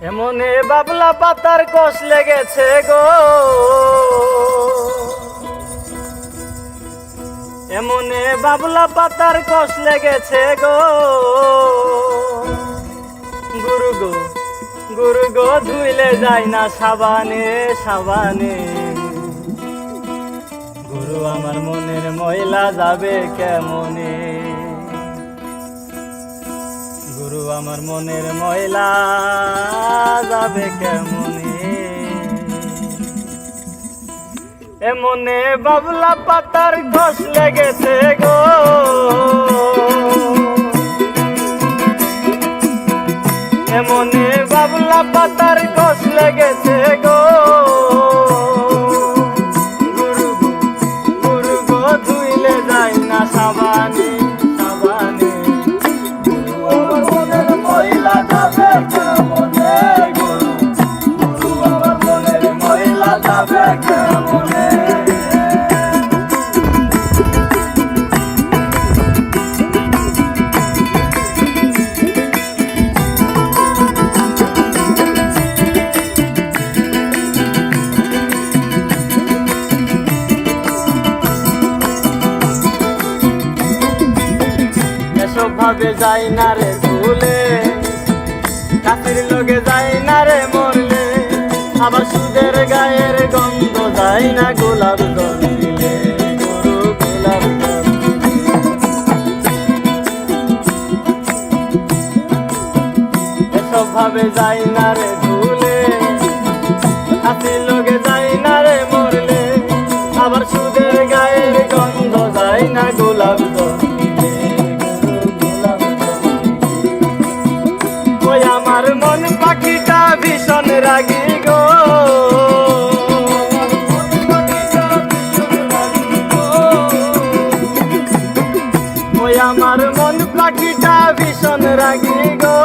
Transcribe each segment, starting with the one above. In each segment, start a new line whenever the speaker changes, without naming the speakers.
এমনে বাবলা পাতার কষ লেগেছে গো। এমনে বাবলা পাতার কষ লেগেছে গো। গুরু গো গুরু গো, ধুইলে যায় না সাবানে সাবানে। গুরু, আমার মনের ময়লা যাবে কেমনে? গুরু আমার মনের ময়লা যাবে কেমনে? এমনে বাবলা পাতার ঘষ লেগেছে গো। এমনে বাবলা পাতার ঘষ লেগেছে গো। গুরু গো ধুইলে যায় না সাবানে। ভাবে যাই না রে ভুলে। কাছের লোকে যাই না গোলাপ জল দিলে গরু গোলাপ। এসব ভাবে যাই না রে ভুলে কাছের লোকে যাই না রে মরলে, আবার সুদের গায়ের গন্ধ যাই না গোলাপ আমার মন পাখিটা ভীষণ রাগি পাখিটা ভীষণ রাগি গো।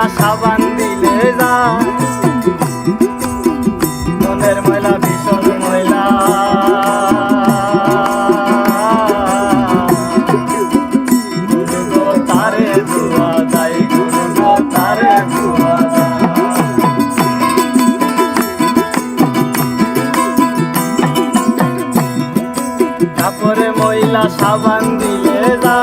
ময়লা সাবান দিলে যা। মনের ময়লা ভীষণ ময়লা। তারে ধোয়া ময়লা সাবান দিলে যা।